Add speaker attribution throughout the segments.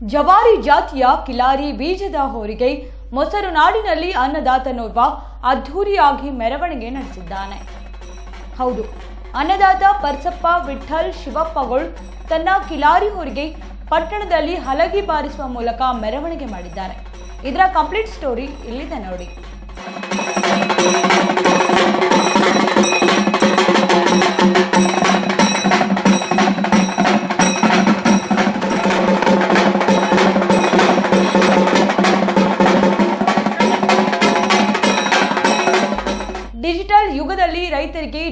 Speaker 1: ಜವಾರಿ ಜಾತಿಯ ಕಿಲಾರಿ ಬೀಜದ ಹೋರಿಗೆ ಮೊಸರು ನಾಡಿನಲ್ಲಿ ಅನ್ನದಾತನೋರ್ವ ಅದ್ಧೂರಿಯಾಗಿ ಮೆರವಣಿಗೆ ನಡೆಸಿದ್ದಾನೆ. ಹೌದು, ಅನ್ನದಾತ ಪರ್ಸಪ್ಪ ವಿಠಲ್ ಶಿವಪ್ಪಗಳು ತನ್ನ ಕಿಲಾರಿ ಹೋರಿಗೆ ಪಟ್ಟಣದಲ್ಲಿ ಹಲಗಿ ಬಾರಿಸುವ ಮೂಲಕ ಮೆರವಣಿಗೆ ಮಾಡಿದ್ದಾರೆ. ಇದರ ಕಂಪ್ಲೀಟ್ ಸ್ಟೋರಿ ಇಲ್ಲಿದೆ ನೋಡಿ.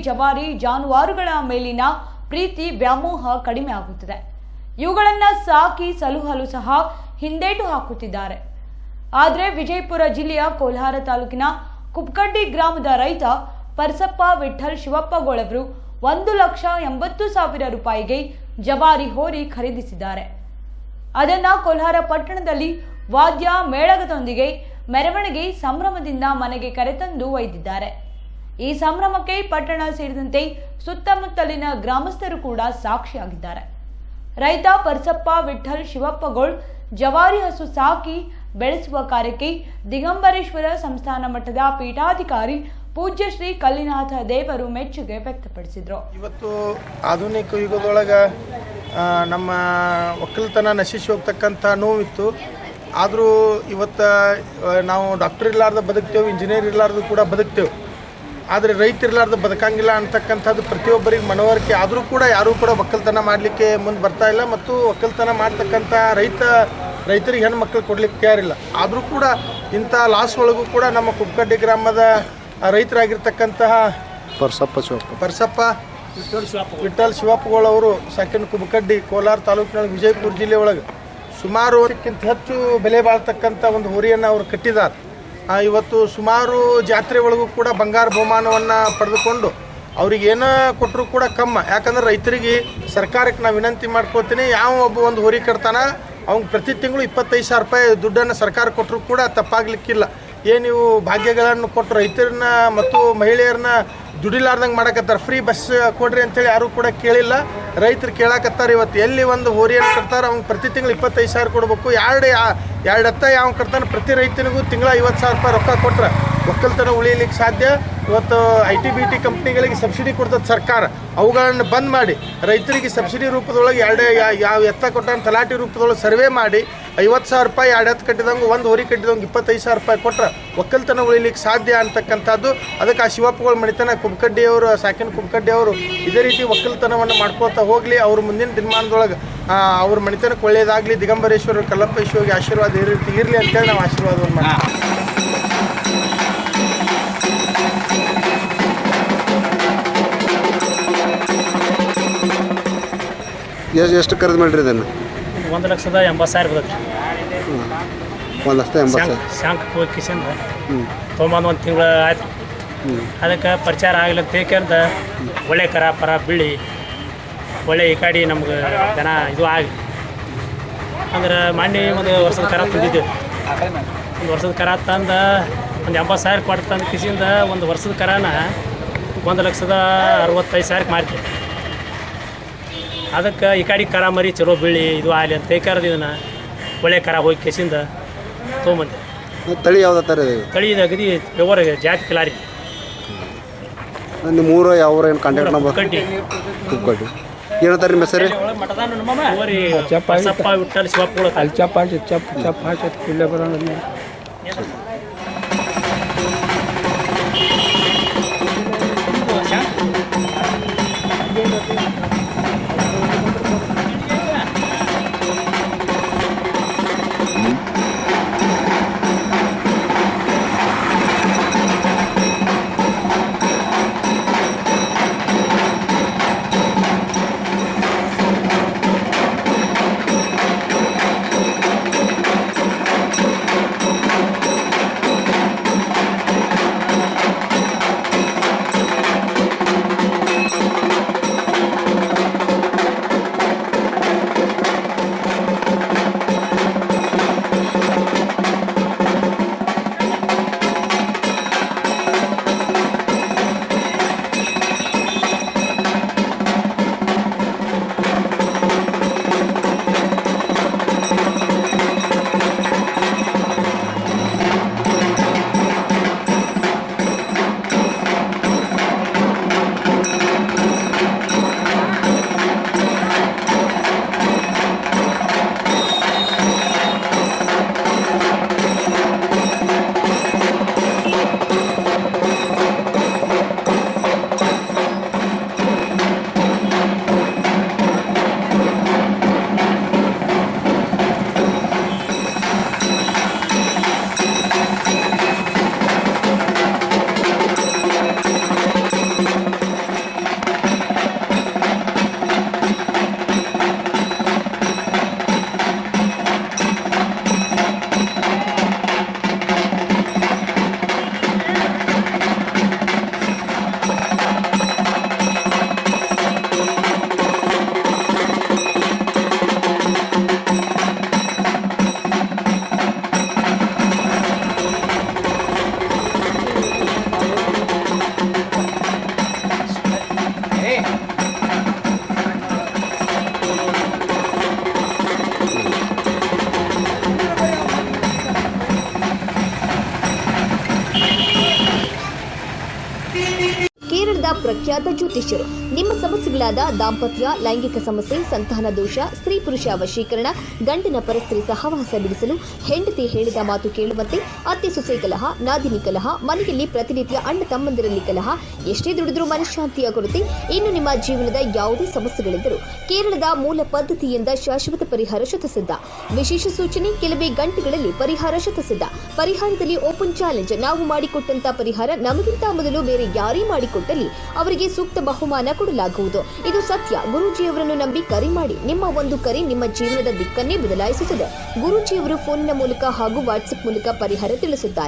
Speaker 1: ಜವಾರಿ ಜಾನುವಾರುಗಳ ಮೇಲಿನ ಪ್ರೀತಿ ವ್ಯಾಮೋಹ ಕಡಿಮೆ ಆಗುತ್ತದೆ. ಇವುಗಳನ್ನ ಸಾಕಿ ಸಲುಹಲು ಸಹ ಹಿಂದೇಟು ಹಾಕುತ್ತಿದ್ದಾರೆ. ಆದರೆ ವಿಜಯಪುರ ಜಿಲ್ಲೆಯ ಕೋಲಾರ ತಾಲೂಕಿನ ಕುಪ್ಕಡ್ಡಿ ಗ್ರಾಮದ ರೈತ ಪರಸಪ್ಪ ವಿಠಲ್ ಶಿವಪ್ಪಗೋಳವರು ಒಂದು ಲಕ್ಷ ಎಂಬತ್ತು ಸಾವಿರ ರೂಪಾಯಿಗೆ ಜವಾರಿ ಹೋರಿ ಖರೀದಿಸಿದ್ದಾರೆ. ಅದನ್ನ ಕೋಲಾರ ಪಟ್ಟಣದಲ್ಲಿ ವಾದ್ಯ ಮೇಳಗದೊಂದಿಗೆ ಮೆರವಣಿಗೆ ಸಂಭ್ರಮದಿಂದ ಮನೆಗೆ ಕರೆತಂದು ಒಯ್ದಿದ್ದಾರೆ. ಈ ಸಂಭ್ರಮಕ್ಕೆ ಪಟ್ಟಣ ಸೇರಿದಂತೆ ಸುತ್ತಮುತ್ತಲಿನ ಗ್ರಾಮಸ್ಥರು ಕೂಡ ಸಾಕ್ಷಿಯಾಗಿದ್ದಾರೆ. ರೈತ ಪರ್ಸಪ್ಪ ವಿಠಲ್ ಶಿವಪ್ಪಗೋಳ್ ಜವಾರಿ ಹಸು ಸಾಕಿ ಬೆಳೆಸುವ ಕಾರ್ಯಕ್ಕೆ ದಿಗಂಬರೇಶ್ವರ ಸಂಸ್ಥಾನ ಮಠದ ಪೀಠಾಧಿಕಾರಿ ಪೂಜ್ಯ ಶ್ರೀ ಕಲ್ಲಿನಾಥ ದೇವರು ಮೆಚ್ಚುಗೆ ವ್ಯಕ್ತಪಡಿಸಿದರು.
Speaker 2: ಇವತ್ತು ಆಧುನಿಕ ಯುಗದೊಳಗೆ ನಮ್ಮ ಒಕ್ಕಲತನ ನಶಿಸಿ ಹೋಗ್ತಕ್ಕಂಥ ನೋವಿತ್ತು. ಆದರೂ ಇವತ್ತು ನಾವು ಡಾಕ್ಟರ್ ಇರ್ಲಾರ್ದ ಬದುಕ್ತೇವೆ, ಇಂಜಿನಿಯರ್ ಇರಲಾರ್ದು ಕೂಡ ಬದುಕ್ತೇವೆ. ಆದರೆ ರೈತ ಇರ್ಲಾರ್ದ ಬದುಕಂಗಿಲ್ಲ ಅಂತಕ್ಕಂಥದ್ದು ಪ್ರತಿಯೊಬ್ಬರಿಗೆ ಮನವರಿಕೆ ಆದರೂ ಕೂಡ ಯಾರೂ ಕೂಡ ಒಕ್ಕಲ್ತನ ಮಾಡಲಿಕ್ಕೆ ಮುಂದೆ ಬರ್ತಾ ಇಲ್ಲ ಮತ್ತು ಒಕ್ಕಲ್ತನ ಮಾಡ್ತಕ್ಕಂಥ ರೈತ ರೈತರಿಗೆ ಹೆಣ್ಣು ಮಕ್ಕಳು ಕೊಡ್ಲಿಕ್ಕೆ ತಯಾರಿಲ್ಲ. ಆದರೂ ಕೂಡ ಇಂಥ ಲಾಸ್ ಒಳಗೂ ಕೂಡ ನಮ್ಮ ಕುಕ್ಕಡ್ಡಿ ಗ್ರಾಮದ ರೈತರಾಗಿರ್ತಕ್ಕಂತಹ
Speaker 3: ಪರ್ಸಪ್ಪ ಶಿವಪ್ಪ.
Speaker 2: ಪರ್ಸಪ್ಪ ವಿಠಲ್ ಶಿವಪ್ಪಗಳು ಅವರು ಸೆಕೆಂಡ್ ಕುಬಕಡ್ಡಿ ಕೋಲಾರ ತಾಲೂಕಿನೊಳಗೆ ವಿಜಯಪುರ ಜಿಲ್ಲೆ ಒಳಗೆ ಸುಮಾರು ಅದಕ್ಕಿಂತ ಹೆಚ್ಚು ಬೆಲೆ ಬಾಳ್ತಕ್ಕಂಥ ಒಂದು ಹೋರಿಯನ್ನು ಅವರು ಕಟ್ಟಿದ್ದಾರೆ ಇವತ್ತು ಸುಮಾರು ಜಾತ್ರೆ ಒಳಗೂ ಕೂಡ ಬಂಗಾರ ಬಹುಮಾನವನ್ನು ಪಡೆದುಕೊಂಡು ಅವ್ರಿಗೆ ಏನೋ ಕೊಟ್ಟರು ಕೂಡ ಕಮ್ಮ. ಯಾಕಂದ್ರೆ ರೈತರಿಗೆ ಸರ್ಕಾರಕ್ಕೆ ನಾವು ವಿನಂತಿ ಮಾಡ್ಕೋತೀನಿ ಯಾವ ಒಬ್ಬ ಒಂದು ಹೋರಿ ಕಟ್ತಾನ ಅವ್ನಿಗೆ ಪ್ರತಿ ತಿಂಗಳು ಇಪ್ಪತ್ತೈದು ಸಾವಿರ ರೂಪಾಯಿ ದುಡ್ಡನ್ನು ಸರ್ಕಾರ ಕೊಟ್ಟರು ಕೂಡ ತಪ್ಪಾಗ್ಲಿಕ್ಕಿಲ್ಲ. ಏನು ನೀವು ಭಾಗ್ಯಗಳನ್ನು ಕೊಟ್ಟು ರೈತರನ್ನ ಮತ್ತು ಮಹಿಳೆಯರನ್ನ ದುಡಿಲಾರ್ದಂಗೆ ಮಾಡಕತ್ತಾರೆ. ಫ್ರೀ ಬಸ್ ಕೊಡ್ರಿ ಅಂತೇಳಿ ಯಾರೂ ಕೂಡ ಕೇಳಿಲ್ಲ. ರೈತರು ಕೇಳಕತ್ತಾರೆ, ಇವತ್ತು ಎಲ್ಲಿ ಒಂದು ಹೋರಿಯನ್ನು ಕಟ್ತಾರೆ ಅವ್ನು ಪ್ರತಿ ತಿಂಗಳು ಇಪ್ಪತ್ತೈದು ಸಾವಿರ ಕೊಡಬೇಕು. ಎರಡು ಎರಡು ಹತ್ತ ಯಾವ ಕಟ್ತಾನೆ ಪ್ರತಿ ರೈತನಿಗೂ ತಿಂಗಳ ಐವತ್ತು ಸಾವಿರ ರೂಪಾಯಿ ರೊಕ್ಕ ಕೊಟ್ರೆ ಒಕ್ಕಲ್ತನ ಉಳಿಲಿಕ್ಕೆ ಸಾಧ್ಯ? ಇವತ್ತು ಐ ಟಿ ಬಿ ಟಿ ಕಂಪ್ನಿಗಳಿಗೆ ಸಬ್ಸಿಡಿ ಕೊಡ್ತದೆ ಸರ್ಕಾರ ಅವುಗಳನ್ನು ಬಂದ್ ಮಾಡಿ ರೈತರಿಗೆ ಸಬ್ಸಿಡಿ ರೂಪದೊಳಗೆ ಎರಡು ಯಾವ ಎತ್ತ ಕೊಟ್ಟ ತಲಾಟಿ ರೂಪದೊಳಗೆ ಸರ್ವೆ ಮಾಡಿ ಐವತ್ತು ಸಾವಿರ ರೂಪಾಯಿ ಎರಡು ಎತ್ತು ಕಟ್ಟಿದಂಗೆ ಒಂದು ಹೊರಿ ಕಟ್ಟಿದಂಗೆ ಇಪ್ಪತ್ತೈದು ಸಾವಿರ ರೂಪಾಯಿ ಕೊಟ್ಟರೆ ಒಕ್ಕಲ್ತನ ಉಳಿಲಿಕ್ಕೆ ಸಾಧ್ಯ ಅಂತಕ್ಕಂಥದ್ದು ಅದಕ್ಕೆ ಆ ಶಿವಪ್ಪಗಳು ಮಣಿತನ ಕುಬ್ಕಡ್ಡಿಯವರು ಸಾಕಿನ ಕುಬ್ಕಡ್ಡಿಯವರು ಇದೇ ರೀತಿ ಒಕ್ಕಲ್ತನವನ್ನು ಮಾಡ್ಕೊಳ್ತಾ ಹೋಗಲಿ ಅವ್ರ ಮುಂದಿನ ದಿನಮಾನದೊಳಗೆ ಅವ್ರ ಮಣಿತನಕ್ಕೆ ಒಳ್ಳೆಯದಾಗಲಿ ದಿಗಂಬರೇಶ್ವರ ಕಲ್ಲಪ್ಪೇಶ್ವರಿಗೆ ಆಶೀರ್ವಾದ ರೀತಿ ಇರಲಿ ಅಂತೇಳಿ ನಾವು ಆಶೀರ್ವಾದವನ್ನು ಮಾಡ್ತೀವಿ.
Speaker 3: ಎಷ್ಟು ಎಷ್ಟು ಖರೀದಿ ಮಾಡಿರಿ ಇದನ್ನು?
Speaker 4: ಒಂದು ಲಕ್ಷದ ಎಂಬತ್ತು ಸಾವಿರ ಬರುತ್ತೆ
Speaker 3: ಒಂದು ಲಕ್ಷದ ಎಂಬತ್ತು
Speaker 4: ಶಾಂಕ್
Speaker 3: ಸಾವಿರ.
Speaker 4: ಶಾಂಕ್ ಹೋಗಿ
Speaker 3: ಹ್ಞೂ
Speaker 4: ತೊಗೊಂಬಂದು ಒಂದು ತಿಂಗಳು ಆಯ್ತು. ಅದಕ್ಕೆ ಪ್ರಚಾರ ಆಗಲಿ ಅಂತ ತಿಳ್ಕೊಂಡ ಒಳ್ಳೆ ಕರ ಪರ ಬಿಳಿ ಒಳ್ಳೆ ಈ ಕಡೆ ನಮ್ಗೆ ಜನ ಇದು ಆಗಲಿ ಅಂದ್ರೆ ಮೊನ್ನೆ ಒಂದು ವರ್ಷದ ಕರ ತಂದಿದ್ದೆವು ಒಂದು ವರ್ಷದ ಕರ ತಂದ ಒಂದು ಎಂಬತ್ತು ಸಾವಿರ ಕೊಟ್ಟು ತಂದು ಕಿಸಿಂದ ಒಂದು ವರ್ಷದ ಕರನ ಒಂದು ಲಕ್ಷದ ಅರವತ್ತೈದು ಸಾವಿರಕ್ಕೆ ಮಾರ್ತೀವಿ ಅದಕ್ಕೆ ಈ ಕಡೆ ಕರ ಮರಿ ಚಲೋ ಬೀಳಿ ಇದು ಆಗಲಿ ಅಂತ ತೇಕರದ ಇದನ್ನು ಒಳ್ಳೆ ಕರ ಹೋಗಿ ಕೆಸಿಂದ ತೊಗೊಂಬಂದೆ.
Speaker 3: ತಳಿ ಯಾವ್ದು ತರ ಇದೆ?
Speaker 4: ತಳಿದ ಅಗದಿ ವ್ಯವಹಾರ ಜಾತಿ ಕಿಲಾರಿ.
Speaker 3: ನಿಮ್ಮ ಊರು ಯಾವ ಏನು ಕಾಂಟ್ಯಾಕ್ಟ್ ನಂಬರ್
Speaker 4: ಕಡ್ಡಿ
Speaker 3: ಕುಕ್ಕಡ್ಡಿ ಏನಂತಾರೆ ನಿಮ್ಮ ಹೆಸರು?
Speaker 4: ಚಪ್ಪ ಚಪ್ಪ ವಿಠಲ್ ಚಪ್ಪ
Speaker 5: ಅಲ್ಲಿ ಚಪ್ಪ ಚಪ್ಪ ಚಪ್ ಚಪ್ ಹಾಕಿ ಇಲ್ಲೇ ಬರೋಣ
Speaker 6: ಪ್ರಖ್ಯಾತ ಜ್ಯೋತಿಷ್ಯರು. ನಿಮ್ಮ ಸಮಸ್ಯೆಗಳಾದ ದಾಂಪತ್ಯ, ಲೈಂಗಿಕ ಸಮಸ್ಯೆ, ಸಂತಾನ ದೋಷ, ಸ್ತ್ರೀ ಪುರುಷ ವಶೀಕರಣ ಗಂಡನ ಪರಸ್ತ್ರೀ ಸಹವಾಸ ಬಿಡಿಸಲು ಹೆಂಡತಿ ಹೇಳಿದ ಮಾತು ಕೇಳುವಂತೆ ಅತ್ತೆ ಸೊಸೆ ಕಲಹ, ನಾದಿನಿ ಕಲಹ, ಮನೆಯಲ್ಲಿ ಪ್ರತಿನಿತ್ಯ ಅಣ್ಣ ತಮ್ಮಂದಿರಲ್ಲಿ ಕಲಹ, ಎಷ್ಟೇ ದುಡಿದ್ರೂ ಮನಃಶಾಂತಿಯ ಕೊರತೆ. ಇನ್ನು ನಿಮ್ಮ ಜೀವನದ ಯಾವುದೇ ಸಮಸ್ಯೆಗಳಿದ್ದರೂ ಕೇರಳದ ಮೂಲ ಪದ್ಧತಿಯಿಂದ ಶಾಶ್ವತ ಪರಿಹಾರ ಶತಸಿದ್ಧ. ವಿಶೇಷ ಸೂಚನೆ, ಕೆಲವೇ ಗಂಟೆಗಳಲ್ಲಿ ಪರಿಹಾರ ಶತಸಿದ್ಧ. ಪರಿಹಾರದಲ್ಲಿ ಓಪನ್ ಚಾಲೆಂಜ್ ನಾವು ಮಾಡಿಕೊಟ್ಟಂತ ಪರಿಹಾರ ನಮಗಿಂತ ಮೊದಲು ಬೇರೆ ಯಾರೇ ಮಾಡಿಕೊಟ್ಟಲ್ಲಿ ಅವರಿಗೆ ಸೂಕ್ತ ಬಹುಮಾನ ಕೊಡಲಾಗುವುದು. ಇದು ಸತ್ಯ. ಗುರೂಜಿಯವರನ್ನು ನಂಬಿ ಕರೆ ಮಾಡಿ. ನಿಮ್ಮ ಒಂದು ಕರೆ ನಿಮ್ಮ ಜೀವನದ ದಿಕ್ಕನ್ನೇ ಬದಲಾಯಿಸುತ್ತದೆ. ಗುರೂಜಿಯವರು ಫೋನಿನ ಮೂಲಕ ಹಾಗೂ ವಾಟ್ಸ್ಆಪ್ ಮೂಲಕ ಪರಿಹಾರ ತಿಳಿಸುತ್ತಾರೆ.